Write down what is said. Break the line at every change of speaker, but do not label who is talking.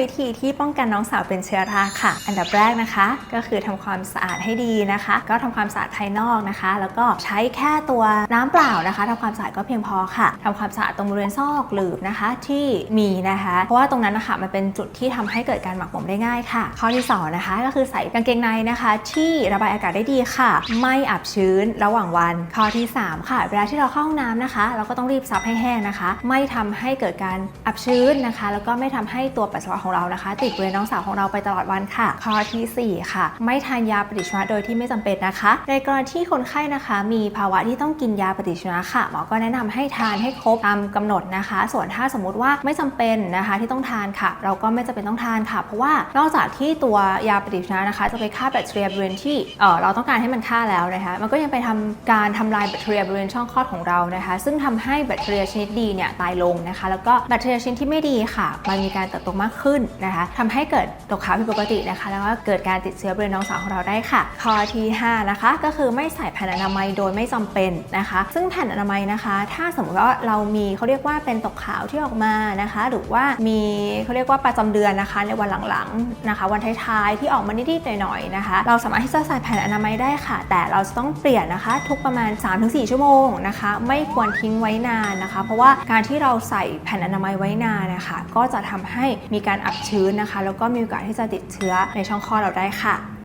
วิธีที่ป้องกันน้องสาวเป็นเชื้อราค่ะ อันดับแรกนะคะ ก็คือทำความสะอาดให้ดีนะคะ ก็ทำความสะอาดภายนอกนะคะ แล้วก็ใช้แค่ตัวน้ำเปล่านะคะทำความสะอาดก็เพียงพอค่ะทำความสะอาดตรงบริเวณซอกหลืบนะคะที่มีนะคะ เพราะว่าตรงนั้นนะคะมันเป็นจุดที่ทำให้เกิดการหมักหมมได้ง่ายค่ะ ข้อที่สองนะคะก็คือใส่กางเกงในนะคะ ที่ระบายอากาศได้ดีค่ะ ไม่อับชื้นระหว่างวัน ข้อที่สามค่ะ เวลาที่เราเข้าห้องน้ำนะคะ เราก็ต้องรีบซับให้แห้งนะคะ ไม่ทำให้เกิดการอับชื้นนะคะ แล้วก็ไม่ทำให้ตัวปัสสาวะของเรานะคะ ติดบริเวณน้องสาวของเราไปตลอดวันค่ะ ข้อทีสี่4 ค่ะ ไม่ทานยาปฏิชีวนะโดยที่ไม่จำเป็นนะคะ ในกรณีที่คนไข้นะคะ มีภาวะที่ต้องกินยาปฏิชีวนะค่ะหมอก็แนะนำให้ทานให้ครบตามกำหนดนะคะ ส่วนถ้าสมมุติว่าไม่จำเป็นนะคะที่ต้องทานค่ะ เราก็ไม่จำเป็นต้องทานค่ะ เพราะว่านอกจากที่ตัวยาปฏิชีวนะนะคะ จะไปฆ่าแบคทีเรียบริเวณที่เเราต้องการให้มันฆ่าแล้วนะคะ มันก็ยังไปทำการทำลายแบคทีเรียบริเวณช่องคลอดของเรานะคะ ซึ่งทำให้แบคทีเรียชนิดดีเนี่ยตายลงนะคะ แล้วก็แบคทีเรียชนิดที่ไม่ดีค่ะ มันมีการเติบโตมากขึ้นนะคะทำให้เกิดตกขาวผิดปกตินะคะ แล้วก็เกิดการติดเชื้อบริเวณน้องสาวของเราได้ค่ะ ข้อที่ 5 นะคะ ก็คือไม่ใส่แผ่นอนามัยโดยไม่จำเป็นนะคะ ซึ่งแผ่นอนามัยนะคะ ถ้าสมมติว่าเรามีเขาเรียกว่าเป็นตกขาวที่ออกมานะคะ หรือว่ามีเขาเรียกว่าประจำเดือนนะคะ ในวันหลังๆนะคะ วันท้ายๆที่ออกมานิดๆหน่อยๆนะคะ เราสามารถที่จะใส่แผ่นอนามัยได้ค่ะ แต่เราจะต้องเปลี่ยนนะคะ ทุกประมาณ 3-4 ชั่วโมงนะคะ ไม่ควรทิ้งไว้นานนะคะ เพราะว่าการที่เราใส่แผ่นอนามัยไว้นานนะคะ ก็จะทำให้มีการอับชื้นนะคะ แล้วก็มีโอกาสที่จะติดเชื้อในช่องคลอดเราได้ค่ะ